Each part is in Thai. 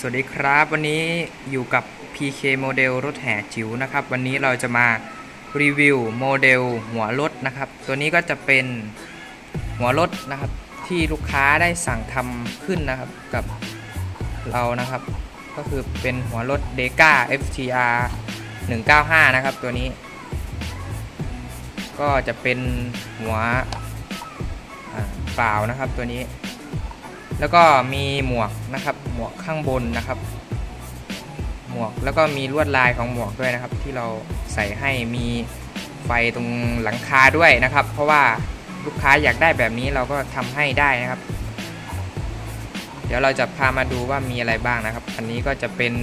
สวัสดีครับ วันนี้อยู่กับ PK โมเดลรถแห่จิ๋วนะครับ วันนี้เราจะมารีวิวโมเดลหัวรถนะครับ ตัวนี้ก็จะเป็นหัวรถนะครับ ที่ลูกค้าได้สั่งทำขึ้นนะครับกับเรานะครับ ก็คือเป็นหัวรถ d e c a FTR 195 นะครับ ตัวนี้ ก็จะเป็นหัวเปล่านะครับตัวนี้ แล้วก็มีหมวกนะครับหมวกข้างบนนะครับ หมวกแล้วก็มีลวดลายของหมวกด้วยนะครับ ที่เราใส่ให้มีไฟตรงหลังคาด้วยนะครับ เพราะว่าลูกค้าอยากได้แบบนี้เราก็ทำให้ได้นะครับ เดี๋ยวเราจะพามาดูว่ามีอะไรบ้างนะครับ อันนี้ก็จะเป็น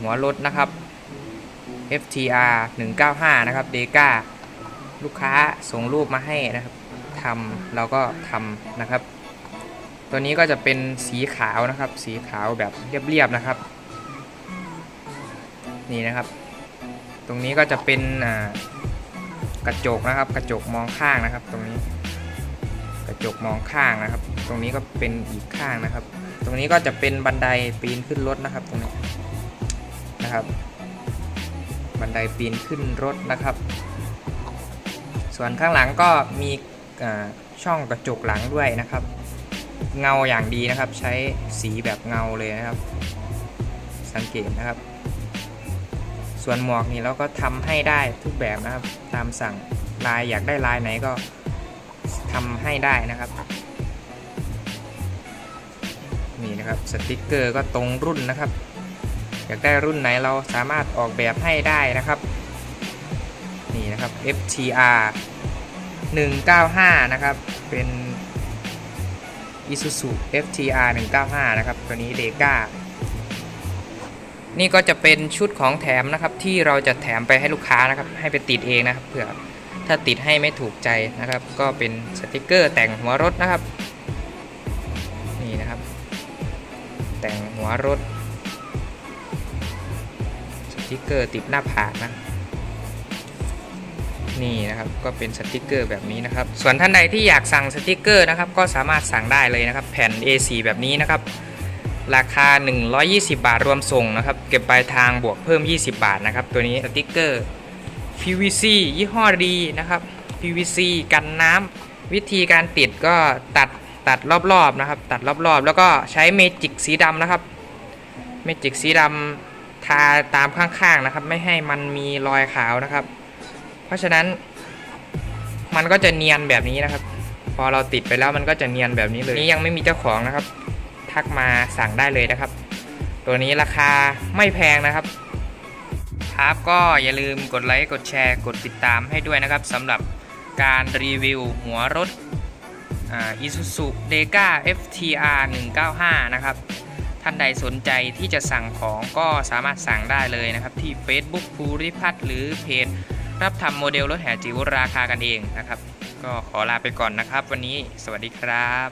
หัวรถนะครับ FTR 195 นะครับ d e c a ลูกค้าส่งรูปมาให้นะครับทำเราก็ทำนะครับ ตัวนี้ก็จะเป็นสีขาวนะครับ สีขาวแบบเรียบๆนะครับ นี่นะครับ ตรงนี้ก็จะเป็นกระจกนะครับ กระจกมองข้างนะครับ ตรงนี้กระจกมองข้างนะครับ ตรงนี้ก็เป็นอีกข้างนะครับ ตรงนี้ก็จะเป็นบันไดปีนขึ้นรถนะครับ ตรงนี้นะครับ บันไดปีนขึ้นรถนะครับ ส่วนข้างหลังก็มีช่องกระจกหลังด้วยนะครับ เงาอย่างดีนะครับ ใช้สีแบบเงาเลยนะครับ สังเกตนะครับ ส่วนหมวกนี่เราก็ทำให้ได้ทุกแบบนะครับ ตามสั่งลายอยากได้ลายไหนก็ทำให้ได้นะครับนี่นะครับสติกเกอร์ก็ตรงรุ่นนะครับ อยากได้รุ่นไหนเราสามารถออกแบบให้ได้นะครับ นี่นะครับ FTR 195 นะครับ เป็น Isuzu FTR 195 นะครับ ตัวนี้เดก้านี่ก็จะเป็นชุดของแถมนะครับ ที่เราจะแถมไปให้ลูกค้านะครับ ให้ไปติดเองนะครับเผื่อถ้าติดให้ไม่ถูกใจนะครับ ก็เป็นสติกเกอร์แต่งหัวรถนะครับ นี่นะครับ แต่งหัวรถสติกเกอร์ติดหน้าผากนะ นี่นะครับก็เป็นสติกเกอร์แบบนี้นะครับ ส่วนท่านใดที่อยากสั่งสติกเกอร์นะครับ ก็สามารถสั่งได้เลยนะครับ แผ่น A4 แบบนี้นะครับ ราคา 120 บาทรวมส่งนะครับ เก็บปลายทางบวกเพิ่ม 20 บาทนะครับ ตัวนี้สติกเกอร์ PVC ยี่ห้อดีนะครับ PVC กันน้ำวิธีการติดก็ตัดตัดรอบๆนะครับ ตัดรอบๆ แล้วก็ใช้เมจิกสีดำนะครับ เมจิกสีดำทาตามข้างๆนะครับ ไม่ให้มันมีรอยขาวนะครับ เพราะฉะนั้นมันก็จะเนียนแบบนี้นะครับ พอเราติดไปแล้วมันก็จะเนียนแบบนี้เลยนี่ยังไม่มีเจ้าของนะครับ ทักมาสั่งได้เลยนะครับ ตัวนี้ราคาไม่แพงนะครับครับก็อย่าลืมกดไลค์กดแชร์กดติดตามให้ด้วยนะครับสำหรับการรีวิวหัวรถอ่า Isuzu d e c a FTR 195 นะครับ ท่านใดสนใจที่จะสั่งของก็สามารถสั่งได้เลยนะครับ ที่ Facebook ภูริพัฒน์หรือเพจ รับทำโมเดลรถแห่จิ๋วราคากันเองนะครับ ก็ขอลาไปก่อนนะครับ วันนี้สวัสดีครับ